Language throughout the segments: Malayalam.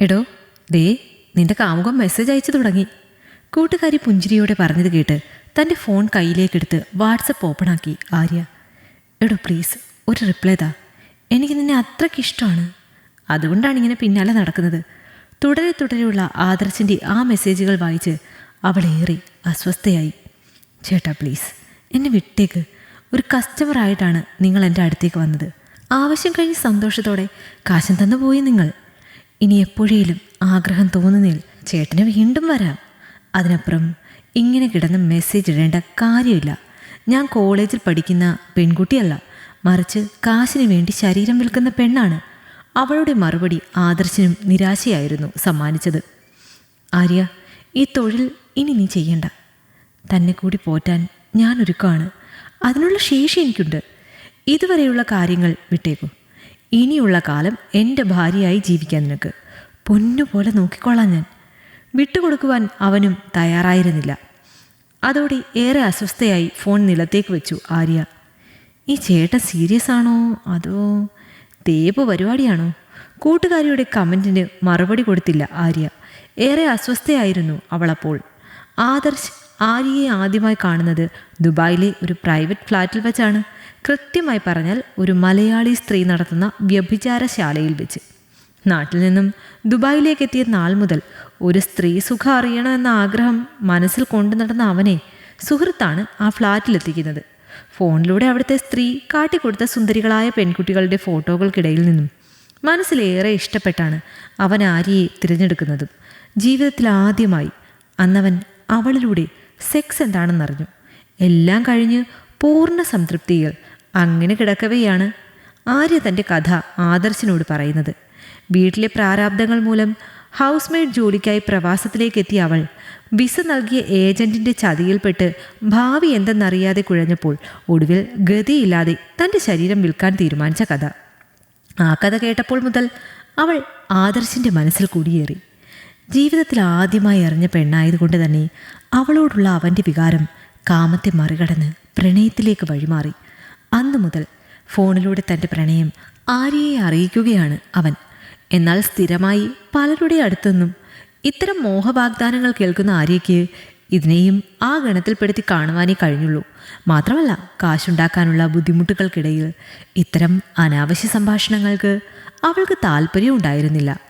എടോ ദേ നിന്റെ കാമുകം മെസ്സേജ് അയച്ചു തുടങ്ങി. കൂട്ടുകാരി പുഞ്ചിരിയോടെ പറഞ്ഞത് കേട്ട് തന്റെ ഫോൺ കയ്യിലേക്കെടുത്ത് വാട്സപ്പ് ഓപ്പണാക്കി ആര്യ എടോ പ്ലീസ് ഒരു റിപ്ലൈ താ. എനിക്ക് നിന്നെ അത്രയ്ക്ക് ഇഷ്ടമാണ്. അതുകൊണ്ടാണ് ഇങ്ങനെ പിന്നാലെ നടക്കുന്നത്. തുടരെ തുടരെയുള്ള ആദർശിന്റെ ആ മെസ്സേജുകൾ വായിച്ച് അവളേറെ അസ്വസ്ഥയായി. ചേട്ടാ പ്ലീസ് എന്നെ വിട്ടേക്ക്. ഒരു കസ്റ്റമറായിട്ടാണ് നിങ്ങൾ എന്റെ അടുത്തേക്ക് വന്നത്. ആവശ്യം കഴിഞ്ഞ് സന്തോഷത്തോടെ കാശം തന്നു പോയി നിങ്ങൾ. ഇനി എപ്പോഴേലും ആഗ്രഹം തോന്നുന്നതിൽ ചേട്ടന് വീണ്ടും വരാം. അതിനപ്പുറം ഇങ്ങനെ കിടന്ന് മെസ്സേജ് ഇടേണ്ട കാര്യമില്ല. ഞാൻ കോളേജിൽ പഠിക്കുന്ന പെൺകുട്ടിയല്ല. മറിച്ച് കാശിന് വേണ്ടി ശരീരം വിൽക്കുന്ന പെണ്ണാണ്. അവളുടെ മറുപടി ആദർശനും നിരാശയായിരുന്നു സമ്മാനിച്ചത്. ആര്യ ഈ തൊഴിൽ ഇനി നീ ചെയ്യണ്ട. തന്നെ കൂടി പോറ്റാൻ ഞാൻ ഒരുക്കമാണ് അതിനുള്ള ശേഷി എനിക്കുണ്ട്. ഇതുവരെയുള്ള കാര്യങ്ങൾ വിട്ടേക്കൂ. ഇനിയുള്ള കാലം എന്റെ ഭാര്യയായി ജീവിക്കാൻ നിനക്ക്. പൊന്നുപോലെ നോക്കിക്കൊള്ളാം ഞാൻ. വിട്ടുകൊടുക്കുവാൻ അവനും തയ്യാറായിരുന്നില്ല. അതോടെ ഏറെ അസ്വസ്ഥയായി ഫോൺ നിലത്തേക്ക് വെച്ചു ആര്യ. ഈ ചേട്ടൻ സീരിയസ് ആണോ? അതോ തേപ്പ് പരിപാടിയാണോ? കൂട്ടുകാരിയുടെ കമന്റിന് മറുപടി കൊടുത്തില്ല ആര്യ. ഏറെ അസ്വസ്ഥയായിരുന്നു അവളപ്പോൾ. ആദർശ് ആര്യയെ ആദ്യമായി കാണുന്നത് ദുബായിലെ ഒരു പ്രൈവറ്റ് ഫ്ലാറ്റിൽ വെച്ചാണ്. കൃത്യമായി പറഞ്ഞാൽ ഒരു മലയാളി സ്ത്രീ നടത്തുന്ന വ്യഭിചാരശാലയിൽ വെച്ച്. നാട്ടിൽ നിന്നും ദുബായിലേക്ക് എത്തിയ നാൾ മുതൽ ഒരു സ്ത്രീ സുഖം അറിയണമെന്ന ആഗ്രഹം മനസ്സിൽ കൊണ്ടു നടന്ന അവനെ സുഹൃത്താണ് ആ ഫ്ലാറ്റിലെത്തിക്കുന്നത് ഫോണിലൂടെ അവിടുത്തെ സ്ത്രീ കാട്ടിക്കൊടുത്ത സുന്ദരികളായ പെൺകുട്ടികളുടെ ഫോട്ടോകൾക്കിടയിൽ നിന്നും മനസ്സിലേറെ ഇഷ്ടപ്പെട്ടാണ് അവൻ ആര്യയെ തിരഞ്ഞെടുക്കുന്നതും. ജീവിതത്തിൽ ആദ്യമായി അന്നവൻ അവളിലൂടെ സെക്സ് എന്താണെന്നറിഞ്ഞു. എല്ലാം കഴിഞ്ഞ് പൂർണ സംതൃപ്തിയിൽ അങ്ങനെ കിടക്കവെയാണ് ആര്യ തന്റെ കഥ ആദർശിനോട് പറയുന്നത്. വീട്ടിലെ പ്രാരാബ്ദങ്ങൾ മൂലം ഹൗസ് മെയ്ഡ് ജോലിക്കായി പ്രവാസത്തിലേക്ക് എത്തിയ അവൾ വിസ നൽകിയ ഏജന്റിന്റെ ചതിയിൽപ്പെട്ട് ഭാവി എന്തെന്നറിയാതെ കുഴഞ്ഞപ്പോൾ ഒടുവിൽ ഗതിയില്ലാതെ തന്റെ ശരീരം വിൽക്കാൻ തീരുമാനിച്ച കഥ. ആ കഥ കേട്ടപ്പോൾ മുതൽ അവൾ ആദർശിന്റെ മനസ്സിൽ കുടിയേറി. ജീവിതത്തിൽ ആദ്യമായി അറിഞ്ഞ പെണ്ണായതുകൊണ്ട് തന്നെ അവളോടുള്ള അവന്റെ വികാരം കാമത്തെ മറികടന്ന് പ്രണയത്തിലേക്ക് വഴിമാറി. അന്നു മുതൽ ഫോണിലൂടെ തന്റെ പ്രണയം ആര്യയെ അറിയിക്കുകയാണ് അവൻ. എന്നാൽ സ്ഥിരമായി പലരുടെ അടുത്തുനിന്നും ഇത്തരം മോഹവാഗ്ദാനങ്ങൾ കേൾക്കുന്ന ആര്യയ്ക്ക് ഇതിനെയും ആ ഗണത്തിൽപ്പെടുത്തി കാണുവാനേ കഴിഞ്ഞുള്ളൂ. മാത്രമല്ല കാശുണ്ടാക്കാനുള്ള ബുദ്ധിമുട്ടുകൾക്കിടയിൽ ഇത്തരം അനാവശ്യ സംഭാഷണങ്ങൾക്ക് അവൾക്ക് താല്പര്യം ഉണ്ടായിരുന്നില്ല.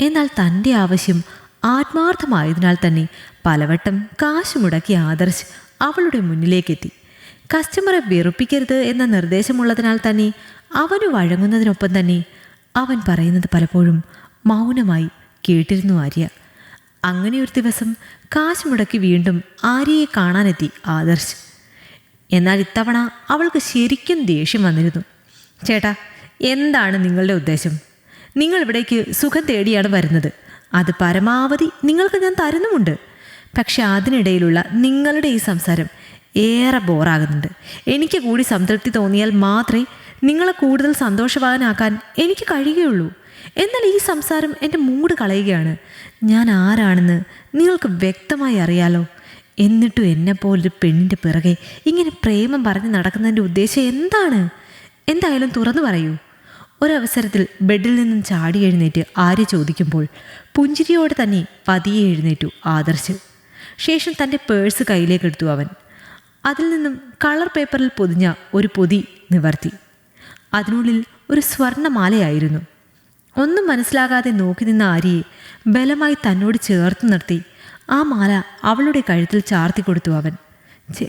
എന്നാൽ തന്റെ ആവശ്യം ആത്മാർത്ഥമായതിനാൽ തന്നെ പലവട്ടം കാശ് മുടക്കി ആദർശ് അവളുടെ മുന്നിലേക്കെത്തി. കസ്റ്റമറെ വെറുപ്പിക്കരുത് എന്ന നിർദ്ദേശമുള്ളതിനാൽ തന്നെ അവന് വഴങ്ങുന്നതിനൊപ്പം തന്നെ അവൻ പറയുന്നത് പലപ്പോഴും മൗനമായി കേട്ടിരുന്നു ആര്യ. അങ്ങനെ ഒരു ദിവസം കാശ് മുടക്കി വീണ്ടും ആര്യയെ കാണാനെത്തി ആദർശ്. എന്നാൽ ഇത്തവണ അവൾക്ക് ശരിക്കും ദേഷ്യം വന്നിരുന്നു. ചേട്ടാ എന്താണ് നിങ്ങളുടെ ഉദ്ദേശം? നിങ്ങൾ ഇവിടേക്ക് സുഖം തേടിയാണ് വരുന്നത്. അത് പരമാവധി നിങ്ങൾക്ക് ഞാൻ തരുന്നുമുണ്ട്. പക്ഷെ അതിനിടയിലുള്ള നിങ്ങളുടെ ഈ സംസാരം ഏറെ ബോറാകുന്നുണ്ട്. എനിക്ക് കൂടി സംതൃപ്തി തോന്നിയാൽ മാത്രമേ നിങ്ങളെ കൂടുതൽ സന്തോഷവാനാക്കാൻ എനിക്ക് കഴിയുകയുള്ളൂ. എന്നാൽ ഈ സംസാരം എന്റെ മൂഡ് കളയുകയാണ്. ഞാൻ ആരാണെന്ന് നിങ്ങൾക്ക് വ്യക്തമായി അറിയാലോ? എന്നിട്ടും എന്നെപ്പോലൊരു പെണ്ണിന്റെ പിറകെ ഇങ്ങനെ പ്രേമം പറഞ്ഞ് നടക്കുന്നതിന്റെ ഉദ്ദേശം എന്താണ്? എന്തായാലും തുറന്നു പറയൂ. ഒരവസരത്തിൽ ബെഡിൽ നിന്നും ചാടി എഴുന്നേറ്റ് ആര്യ ചോദിക്കുമ്പോൾ പുഞ്ചിരിയോടെ തന്നെ പതിയെ എഴുന്നേറ്റു ആദർശ്. ശേഷം തന്റെ പേഴ്സ് കയ്യിലേക്കെടുത്തു അവൻ. അതിൽ നിന്നും കളർ പേപ്പറിൽ പൊതിഞ്ഞ ഒരു പൊതി നിവർത്തി. അതിനുള്ളിൽ ഒരു സ്വർണമാലയായിരുന്നു. ഒന്നും മനസ്സിലാകാതെ നോക്കി നിന്ന ആര്യയെ ബലമായി തന്നോട് ചേർത്ത് നിർത്തി ആ മാല അവളുടെ കഴുത്തിൽ ചാർത്തി കൊടുത്തു അവൻ. ചേ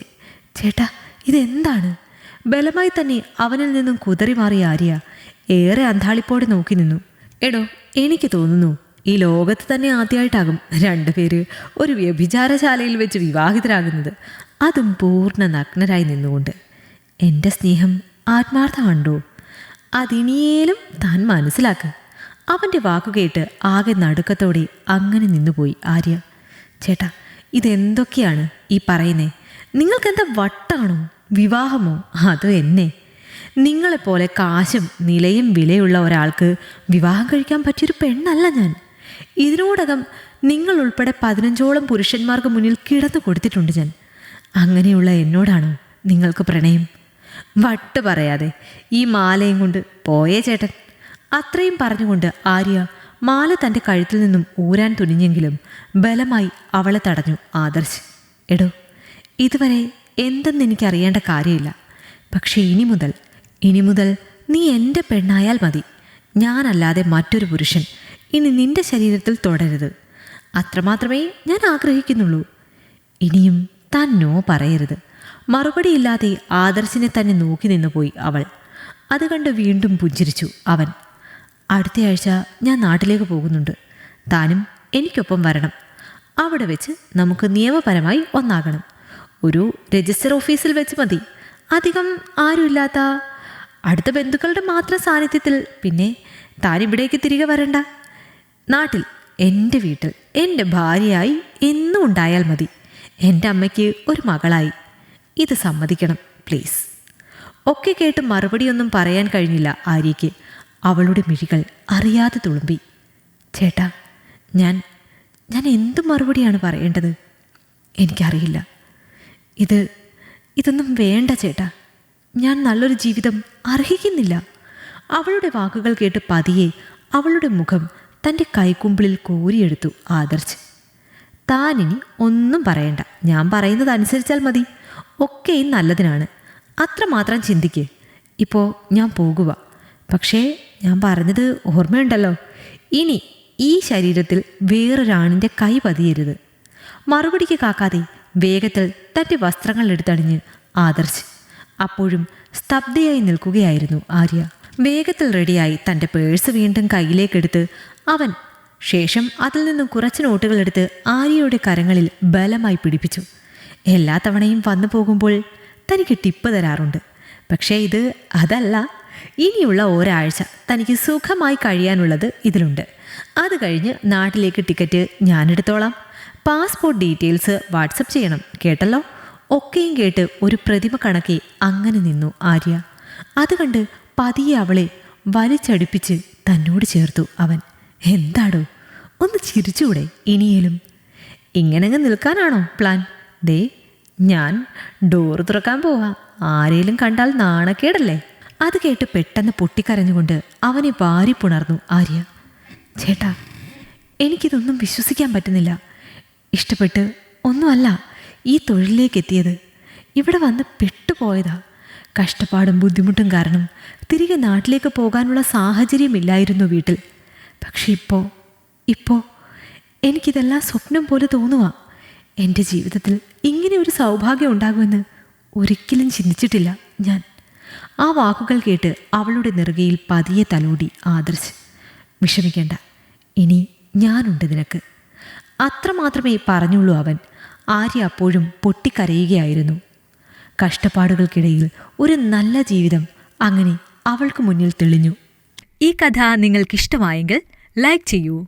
ചേട്ടാ ഇതെന്താണ്? ബലമായി തന്നെ അവനിൽ നിന്നും കുതറി മാറിയ ആര്യ ഏറെ അന്താളിപ്പോടെ നോക്കി നിന്നു. എടോ എനിക്ക് തോന്നുന്നു ഈ ലോകത്ത് തന്നെ ആദ്യമായിട്ടാകും രണ്ടുപേര് ഒരു വ്യഭിചാരശാലയിൽ വെച്ച് വിവാഹിതരാകുന്നത്. അതും പൂർണ നഗ്നരായി നിന്നുകൊണ്ട് എന്റെ സ്നേഹം ആത്മാർത്ഥമാണ്ടോ അതിനിയേലും താൻ മനസ്സിലാക്ക്. അവന്റെ വാക്കുകേട്ട് ആകെ നടുക്കത്തോടെ അങ്ങനെ നിന്നുപോയി ആര്യ. ചേട്ടാ ഇതെന്തൊക്കെയാണ് ഈ പറയുന്നേ? നിങ്ങൾക്കെന്താ വട്ടാണോ? വിവാഹമോ? അതോ എന്നെ. നിങ്ങളെപ്പോലെ കാശും നിലയും വിലയുള്ള ഒരാൾക്ക് വിവാഹം കഴിക്കാൻ പറ്റിയൊരു പെണ്ണല്ല ഞാൻ. ഇതിനോടകം നിങ്ങൾ ഉൾപ്പെടെ പതിനഞ്ചോളം പുരുഷന്മാർക്ക് മുന്നിൽ കിടന്നു കൊടുത്തിട്ടുണ്ട് ഞാൻ. അങ്ങനെയുള്ള എന്നോടാണോ നിങ്ങൾക്ക് പ്രണയം? വട്ട് പറയാതെ ഈ മാലയും കൊണ്ട് പോയേ ചേട്ടൻ. അത്രയും പറഞ്ഞുകൊണ്ട് ആര്യ മാല തന്റെ കഴുത്തിൽ നിന്നും ഊരാൻ തുനിഞ്ഞെങ്കിലും ബലമായി അവളെ തടഞ്ഞു ആദർശ്. എടോ ഇതുവരെ എന്തെന്ന് എനിക്കറിയേണ്ട കാര്യമില്ല. പക്ഷേ ഇനി മുതൽ ഇനി മുതൽ നീ എന്റെ പെണ്ണായാൽ മതി. ഞാനല്ലാതെ മറ്റൊരു പുരുഷൻ. ഇനി നിന്റെ ശരീരത്തിൽ തുടരുത് അത്രമാത്രമേ ഞാൻ ആഗ്രഹിക്കുന്നുള്ളൂ. ഇനിയും താൻ നോ പറയരുത്. മറുപടിയില്ലാതെ ആദർശിനെ തന്നെ നോക്കി നിന്നുപോയി അവൾ. അത് കണ്ട് വീണ്ടും പുഞ്ചിരിച്ചു അവൻ. അടുത്തയാഴ്ച ഞാൻ നാട്ടിലേക്ക് പോകുന്നുണ്ട്. താനും എനിക്കൊപ്പം വരണം. അവിടെ വെച്ച് നമുക്ക് നിയമപരമായി ഒന്നാകണം. ഒരു രജിസ്റ്റർ ഓഫീസിൽ വെച്ച് മതി. അധികം ആരുമില്ലാത്ത അടുത്ത ബന്ധുക്കളുടെ മാത്രം സാന്നിധ്യത്തിൽ പിന്നെ താൻ ഇവിടേക്ക് തിരികെ വരണ്ട. നാട്ടിൽ എന്റെ വീട്ടിൽ എന്റെ ഭാര്യയായി എന്നും ഉണ്ടായാൽ മതി. എന്റെ അമ്മയ്ക്ക് ഒരു മകളായി. ഇത് സമ്മതിക്കണം പ്ലീസ്. ഒക്കെ കേട്ട് മറുപടിയൊന്നും പറയാൻ കഴിഞ്ഞില്ല ആര്യയ്ക്ക്. അവളുടെ മിഴികൾ അറിയാതെ തുളുമ്പി. ചേട്ടാ ഞാൻ ഞാൻ എന്ത് മറുപടിയാണ് പറയേണ്ടത്? എനിക്കറിയില്ല. ഇത് ഇതൊന്നും വേണ്ട ചേട്ടാ. ഞാൻ നല്ലൊരു ജീവിതം അർഹിക്കുന്നില്ല. അവളുടെ വാക്കുകൾ കേട്ട് പതിയെ അവളുടെ മുഖം തന്റെ കൈക്കുമ്പിളിൽ കോരിയെടുത്തു ആദർശ്. താനിനി ഒന്നും പറയണ്ട. ഞാൻ പറയുന്നത് അനുസരിച്ചാൽ മതി ഒക്കെയും നല്ലതിനാണ്. അത്രമാത്രം ചിന്തിക്ക്. ഇപ്പോൾ ഞാൻ പോകുക പക്ഷേ ഞാൻ പറഞ്ഞത് ഓർമ്മയുണ്ടല്ലോ. ഇനി ഈ ശരീരത്തിൽ വേറൊരാണിന്റെ കൈ പതിയരുത്. മറുപടിക്ക് കാക്കാതെ വേഗത്തിൽ തന്റെ വസ്ത്രങ്ങൾ എടുത്തണിഞ്ഞ് ആദർശ് അപ്പോഴും സ്തബ്ധയായി നിൽക്കുകയായിരുന്നു ആര്യ. വേഗത്തിൽ റെഡിയായി തന്റെ പേഴ്സ് വീണ്ടും കയ്യിലേക്കെടുത്ത് അവൻ ശേഷം അതിൽ നിന്നും കുറച്ച് നോട്ടുകളെടുത്ത് ആര്യയുടെ കരങ്ങളിൽ ബലമായി പിടിപ്പിച്ചു. എല്ലാ തവണയും വന്നു പോകുമ്പോൾ തനിക്ക് ടിപ്പ് തരാറുണ്ട്. പക്ഷേ ഇത് അതല്ല. ഇനിയുള്ള ഒരാഴ്ച തനിക്ക് സുഖമായി കഴിയാനുള്ളത് ഇതിലുണ്ട്. അത് കഴിഞ്ഞ് നാട്ടിലേക്ക് ടിക്കറ്റ് ഞാനെടുത്തോളാം പാസ്പോർട്ട് ഡീറ്റെയിൽസ് വാട്സപ്പ് ചെയ്യണം കേട്ടല്ലോ? ഒക്കെയും കേട്ട് ഒരു പ്രതിമ കണക്കെ അങ്ങനെ നിന്നു ആര്യ. അത് കണ്ട് പതിയെ അവളെ വലിച്ചടിപ്പിച്ച് തന്നോട് ചേർത്തു അവൻ. എന്താടോ? ഒന്ന് ചിരിച്ചുകൂടെ ഇനിയേലും. ഇങ്ങനെങ്ങ് നിൽക്കാനാണോ പ്ലാൻ? ദേ ഞാൻ ഡോർ തുറക്കാൻ പോവാ. ആരേലും കണ്ടാൽ നാണക്കേടല്ലേ? അത് കേട്ട് പെട്ടെന്ന് പൊട്ടിക്കരഞ്ഞുകൊണ്ട് അവനെ വാരിപ്പുണർന്നു ആര്യ. ചേട്ടാ എനിക്കിതൊന്നും വിശ്വസിക്കാൻ പറ്റുന്നില്ല. ഇഷ്ടപ്പെട്ട് ഒന്നുമല്ല ഈ തൊഴിലിലേക്ക് എത്തിയത് ഇവിടെ വന്ന് പെട്ടുപോയതാ. കഷ്ടപ്പാടും ബുദ്ധിമുട്ടും കാരണം തിരികെ നാട്ടിലേക്ക് പോകാനുള്ള സാഹചര്യമില്ലായിരുന്നു വീട്ടിൽ. പക്ഷെ ഇപ്പോൾ ഇപ്പോൾ എനിക്കിതെല്ലാം സ്വപ്നം പോലെ തോന്നുക എന്റെ ജീവിതത്തിൽ ഇങ്ങനെ ഒരു സൗഭാഗ്യം ഉണ്ടാകുമെന്ന് ഒരിക്കലും ചിന്തിച്ചിട്ടില്ല ഞാൻ. ആ വാക്കുകൾ കേട്ട് അവളുടെ നെറുകയിൽ പതിയെ തലോടി ആദർശ്. വിഷമിക്കേണ്ട ഇനി ഞാനുണ്ട് നിനക്ക്. അത്രമാത്രമേ പറഞ്ഞുള്ളൂ അവൻ. ആര്യ അപ്പോഴും പൊട്ടിക്കരയുകയായിരുന്നു. കഷ്ടപ്പാടുകൾക്കിടയിൽ ഒരു നല്ല ജീവിതം അങ്ങനെ അവൾക്ക് മുന്നിൽ തെളിഞ്ഞു. ഈ കഥ നിങ്ങൾക്കിഷ്ടമായെങ്കിൽ ലൈക്ക് ചെയ്യൂ.